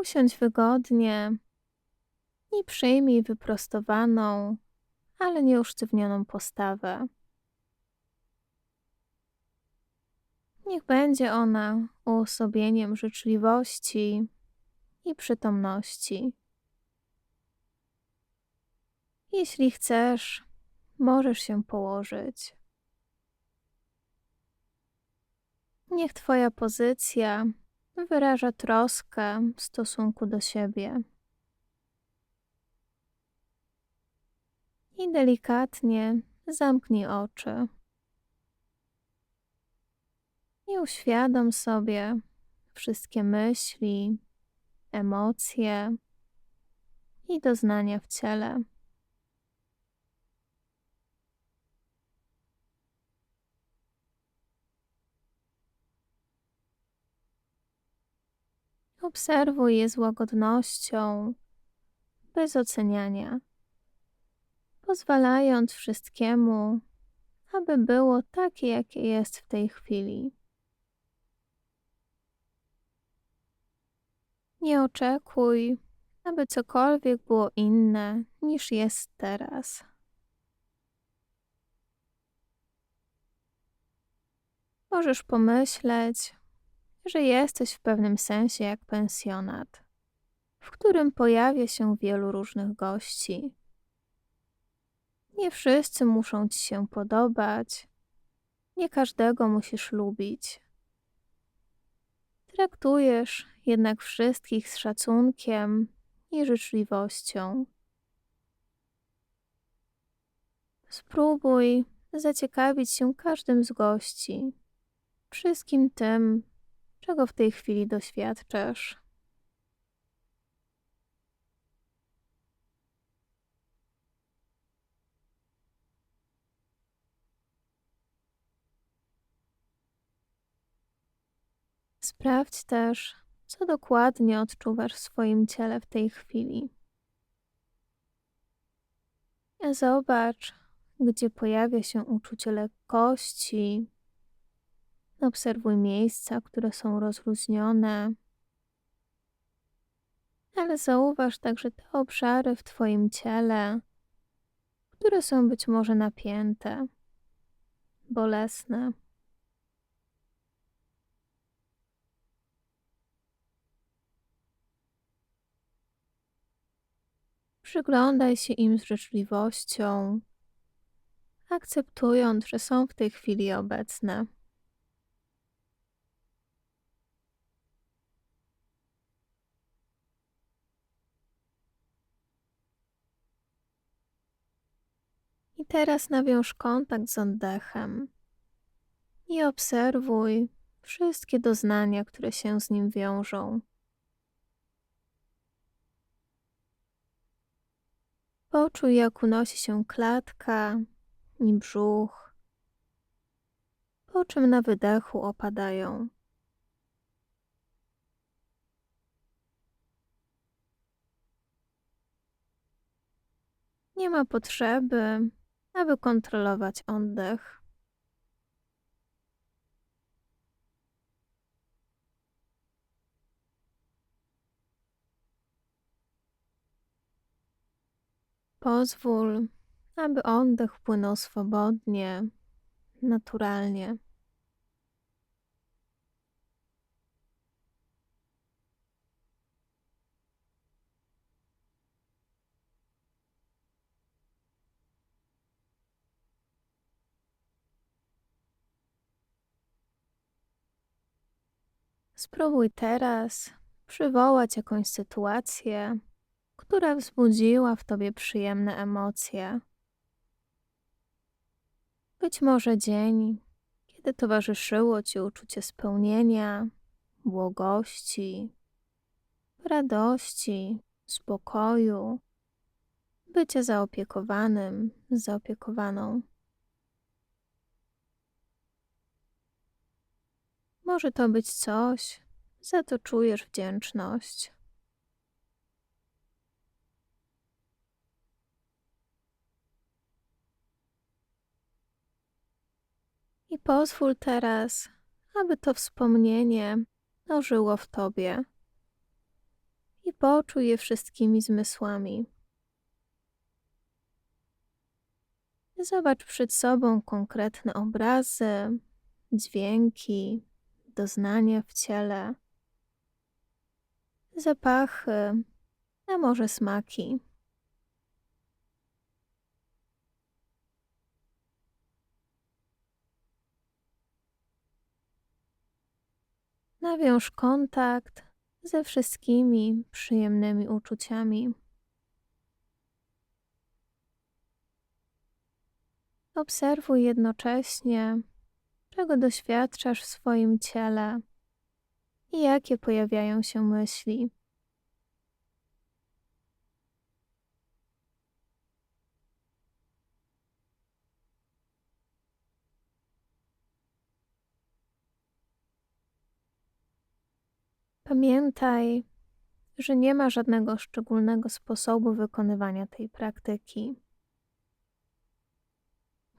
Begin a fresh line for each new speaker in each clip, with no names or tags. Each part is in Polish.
Usiądź wygodnie i przyjmij wyprostowaną, ale nieusztywnioną postawę. Niech będzie ona uosobieniem życzliwości i przytomności. Jeśli chcesz, możesz się położyć. Niech Twoja pozycja wyraża troskę w stosunku do siebie. I delikatnie zamknij oczy. I uświadom sobie wszystkie myśli, emocje i doznania w ciele. Obserwuj je z łagodnością, bez oceniania, pozwalając wszystkiemu, aby było takie, jakie jest w tej chwili. Nie oczekuj, aby cokolwiek było inne niż jest teraz. Możesz pomyśleć, że jesteś w pewnym sensie jak pensjonat, w którym pojawia się wielu różnych gości. Nie wszyscy muszą ci się podobać, nie każdego musisz lubić. Traktujesz jednak wszystkich z szacunkiem i życzliwością. Spróbuj zaciekawić się każdym z gości, wszystkim tym, czego w tej chwili doświadczasz. Sprawdź też, co dokładnie odczuwasz w swoim ciele w tej chwili. Zobacz, gdzie pojawia się uczucie lekkości. Obserwuj miejsca, które są rozluźnione. Ale zauważ także te obszary w Twoim ciele, które są być może napięte, bolesne. Przyglądaj się im z życzliwością, akceptując, że są w tej chwili obecne. Teraz nawiąż kontakt z oddechem i obserwuj wszystkie doznania, które się z nim wiążą. Poczuj, jak unosi się klatka i brzuch, po czym na wydechu opadają. Nie ma potrzeby, aby kontrolować oddech. Pozwól, aby oddech płynął swobodnie, naturalnie. Spróbuj teraz przywołać jakąś sytuację, która wzbudziła w tobie przyjemne emocje. Być może dzień, kiedy towarzyszyło ci uczucie spełnienia, błogości, radości, spokoju, bycie zaopiekowanym, zaopiekowaną. Może to być coś, za co czujesz wdzięczność. I pozwól teraz, aby to wspomnienie ożyło w tobie. poczuj je wszystkimi zmysłami. Zobacz przed sobą konkretne obrazy, dźwięki, doznania w ciele, zapachy, a może smaki. Nawiąż kontakt ze wszystkimi przyjemnymi uczuciami. Obserwuj jednocześnie, czego doświadczasz w swoim ciele i jakie pojawiają się myśli. Pamiętaj, że nie ma żadnego szczególnego sposobu wykonywania tej praktyki.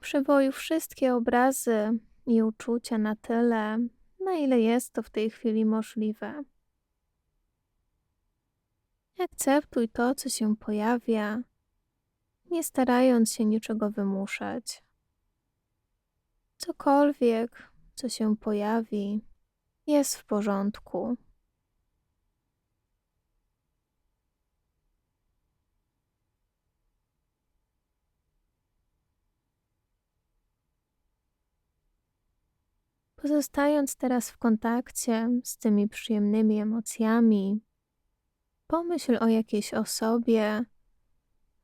Przywołuj wszystkie obrazy i uczucia na tyle, na ile jest to w tej chwili możliwe. Akceptuj to, co się pojawia, nie starając się niczego wymuszać. Cokolwiek, co się pojawi, jest w porządku. Pozostając teraz w kontakcie z tymi przyjemnymi emocjami, pomyśl o jakiejś osobie,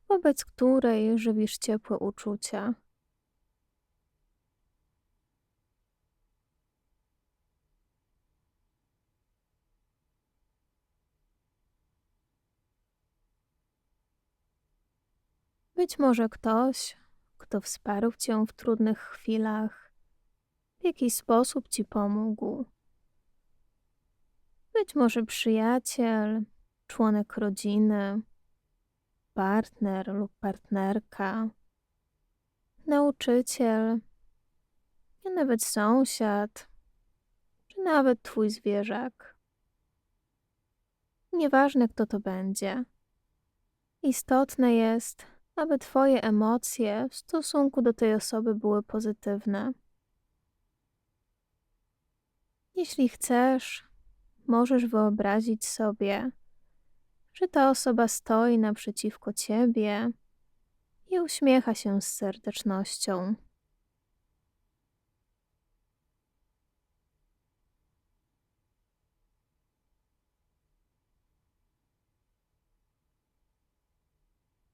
wobec której żywisz ciepłe uczucia. Być może ktoś, kto wsparł cię w trudnych chwilach, w jakiś sposób ci pomógł. Być może przyjaciel, członek rodziny, partner lub partnerka, nauczyciel, a nawet sąsiad, czy nawet twój zwierzak. Nieważne, kto to będzie. Istotne jest, aby Twoje emocje w stosunku do tej osoby były pozytywne. Jeśli chcesz, możesz wyobrazić sobie, że ta osoba stoi naprzeciwko ciebie i uśmiecha się z serdecznością.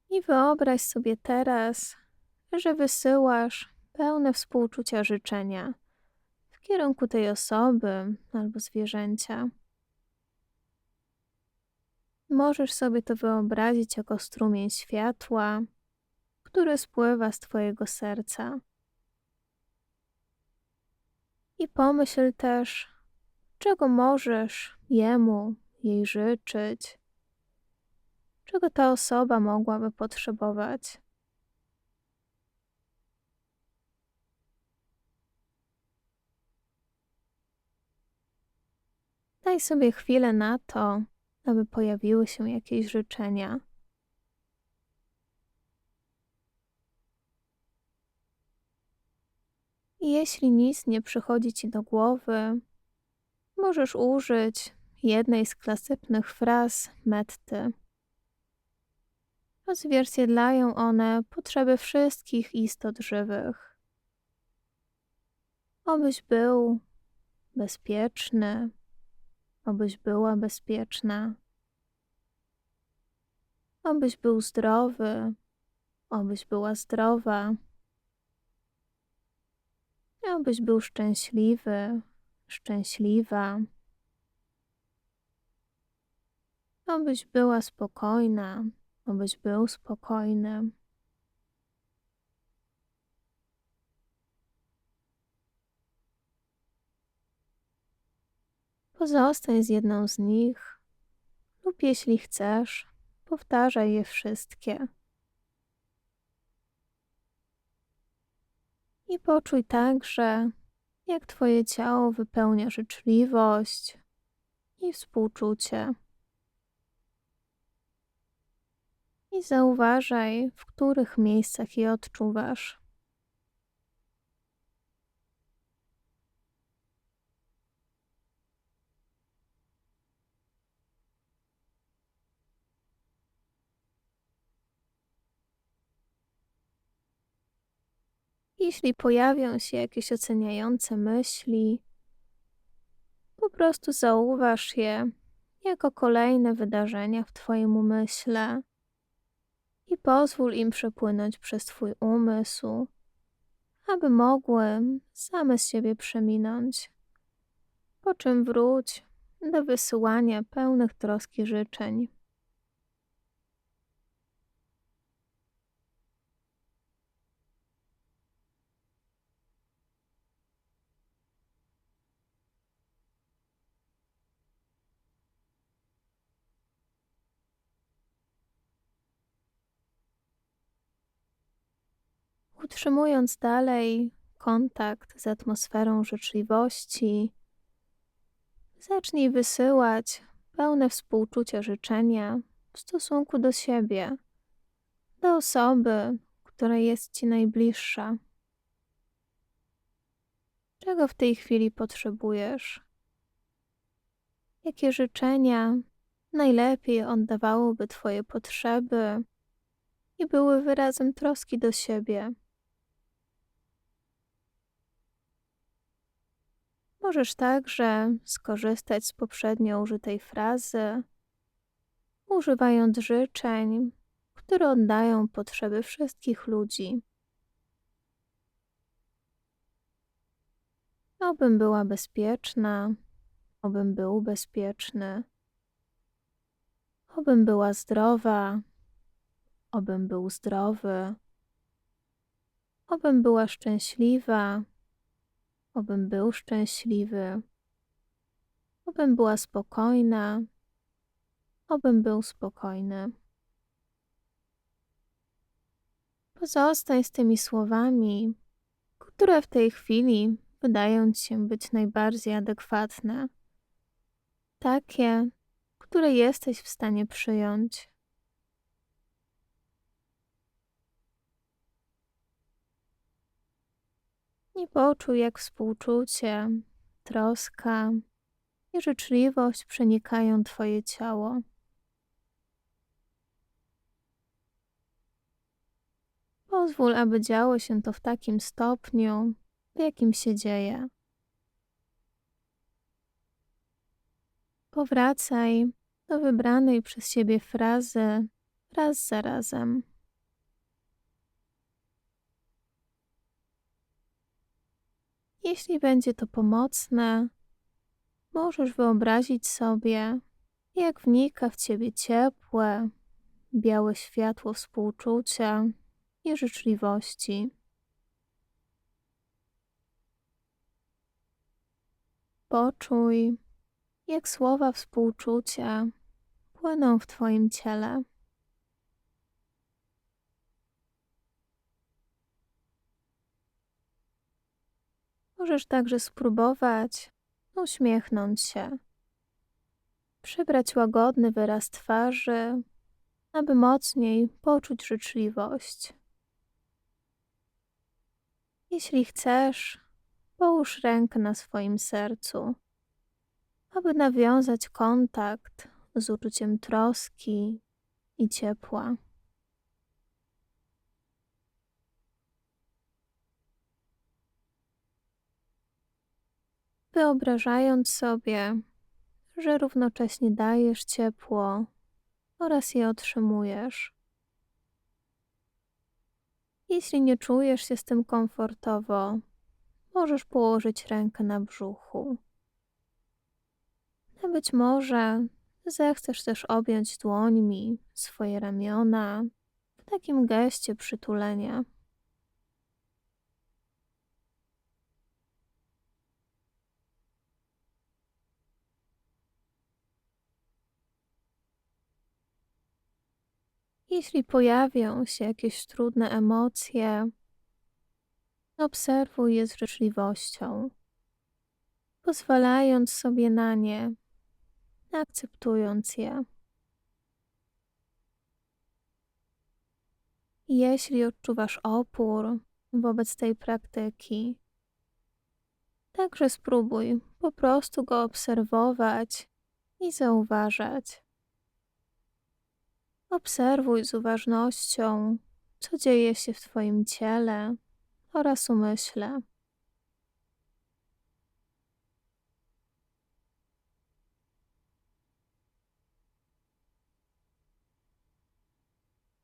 I wyobraź sobie teraz, że wysyłasz pełne współczucia życzenia kierunku tej osoby albo zwierzęcia. Możesz sobie to wyobrazić jako strumień światła, który spływa z Twojego serca. I pomyśl też, czego możesz jemu, jej życzyć, czego ta osoba mogłaby potrzebować. Daj sobie chwilę na to, aby pojawiły się jakieś życzenia. I jeśli nic nie przychodzi ci do głowy, możesz użyć jednej z klasycznych fraz metty. Odzwierciedlają one potrzeby wszystkich istot żywych. Obyś był bezpieczny, obyś była bezpieczna, obyś był zdrowy, obyś była zdrowa, obyś był szczęśliwy, szczęśliwa, obyś była spokojna, obyś był spokojny. Pozostań z jedną z nich, lub jeśli chcesz, powtarzaj je wszystkie. I poczuj także, jak Twoje ciało wypełnia życzliwość i współczucie. i zauważaj, w których miejscach je odczuwasz. Jeśli pojawią się jakieś oceniające myśli, po prostu zauważ je jako kolejne wydarzenia w Twoim umyśle i pozwól im przepłynąć przez Twój umysł, aby mogły same z siebie przeminąć. Po czym wróć do wysyłania pełnych troski życzeń. Utrzymując dalej kontakt z atmosferą życzliwości, zacznij wysyłać pełne współczucia życzenia w stosunku do siebie, do osoby, która jest ci najbliższa. Czego w tej chwili potrzebujesz? Jakie życzenia najlepiej oddawałoby Twoje potrzeby i były wyrazem troski do siebie? Możesz także skorzystać z poprzednio użytej frazy, używając życzeń, które oddają potrzeby wszystkich ludzi. Obym była bezpieczna, obym był bezpieczny, obym była zdrowa, obym był zdrowy, obym była szczęśliwa, obym był szczęśliwy, obym była spokojna, obym był spokojny. Pozostań z tymi słowami, które w tej chwili wydają ci się być najbardziej adekwatne, takie, które jesteś w stanie przyjąć. I poczuj, jak współczucie, troska i życzliwość przenikają Twoje ciało. Pozwól, aby działo się to w takim stopniu, w jakim się dzieje. Powracaj do wybranej przez siebie frazy raz za razem. Jeśli będzie to pomocne, możesz wyobrazić sobie, jak wnika w ciebie ciepłe, białe światło współczucia i życzliwości. Poczuj, jak słowa współczucia płyną w Twoim ciele. Możesz także spróbować uśmiechnąć się, przybrać łagodny wyraz twarzy, aby mocniej poczuć życzliwość. Jeśli chcesz, połóż rękę na swoim sercu, aby nawiązać kontakt z uczuciem troski i ciepła. Wyobrażając sobie, że równocześnie dajesz ciepło oraz je otrzymujesz. Jeśli nie czujesz się z tym komfortowo, możesz położyć rękę na brzuchu. A być może zechcesz też objąć dłońmi swoje ramiona w takim geście przytulenia. Jeśli pojawią się jakieś trudne emocje, obserwuj je z życzliwością, pozwalając sobie na nie, akceptując je. Jeśli odczuwasz opór wobec tej praktyki, także spróbuj po prostu go obserwować i zauważać. Obserwuj z uważnością, co dzieje się w Twoim ciele oraz umyśle.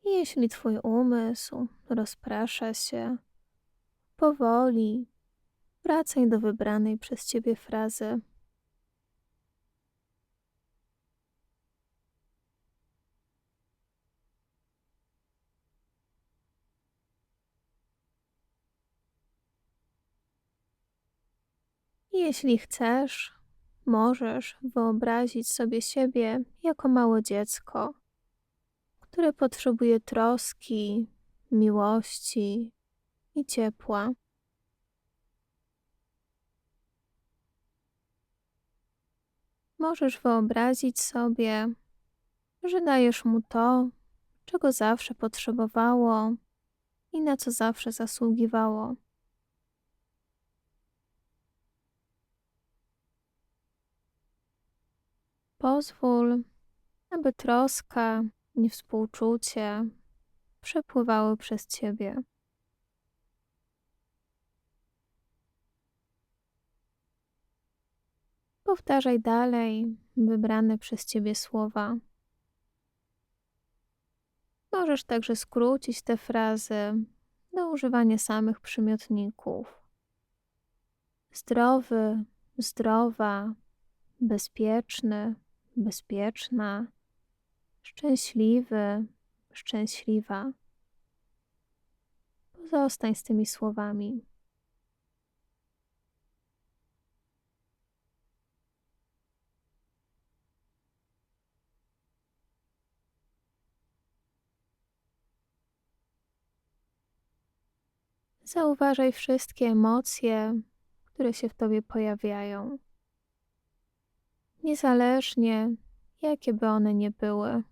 Jeśli Twój umysł rozprasza się, powoli wracaj do wybranej przez Ciebie frazy. Jeśli chcesz, możesz wyobrazić sobie siebie jako małe dziecko które potrzebuje troski, miłości i ciepła. Możesz wyobrazić sobie, że dajesz mu to, czego zawsze potrzebowało i na co zawsze zasługiwało. Pozwól, aby troska i współczucie przepływały przez ciebie. Powtarzaj dalej wybrane przez ciebie słowa. Możesz także skrócić te frazy do używania samych przymiotników. Zdrowy, zdrowa, bezpieczny, bezpieczna, szczęśliwy, szczęśliwa. Pozostań z tymi słowami. Zauważaj wszystkie emocje, które się w tobie pojawiają. Niezależnie, jakie by one nie były.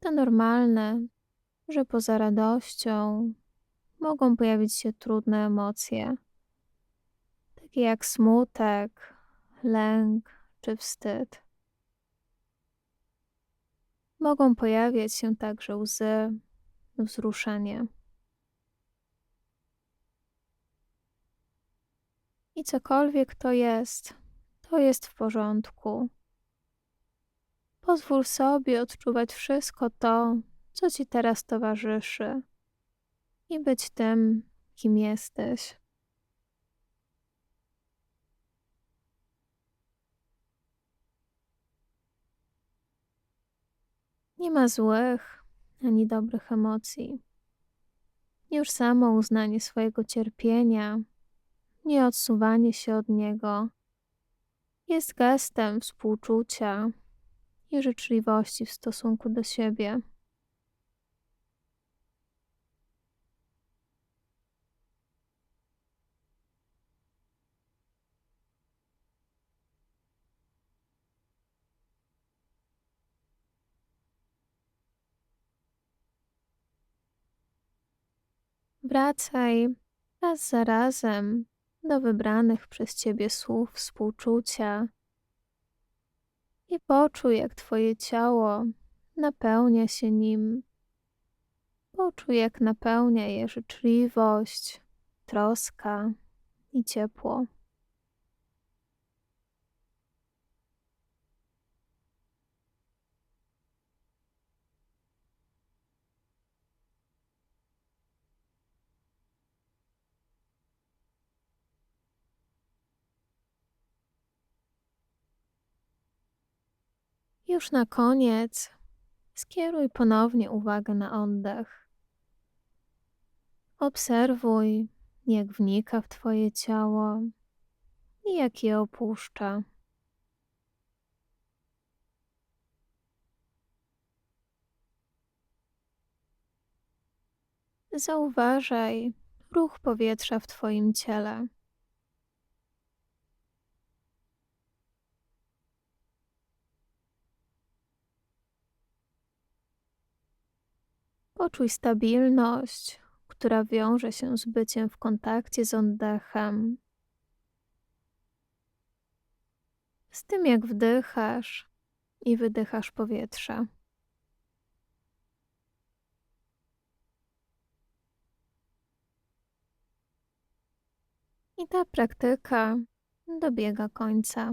To normalne, że poza radością mogą pojawić się trudne emocje, takie jak smutek, lęk czy wstyd. Mogą pojawiać się także łzy, wzruszenie. I cokolwiek to jest, to jest w porządku. Pozwól sobie odczuwać wszystko to, co ci teraz towarzyszy i być tym, kim jesteś. Nie ma złych ani dobrych emocji. Już samo uznanie swojego cierpienia, nie odsuwanie się od niego, jest gestem współczucia i życzliwości w stosunku do siebie. Wracaj raz za razem do wybranych przez Ciebie słów współczucia i poczuj, jak Twoje ciało napełnia się nim. Poczuj, jak napełnia je życzliwość, troska i ciepło. Już na koniec skieruj ponownie uwagę na oddech. Obserwuj, jak wnika w Twoje ciało i jak je opuszcza. Zauważaj ruch powietrza w Twoim ciele. Poczuj stabilność, która wiąże się z byciem w kontakcie z oddechem. Z tym, jak wdychasz i wydychasz powietrze. I ta praktyka dobiega końca.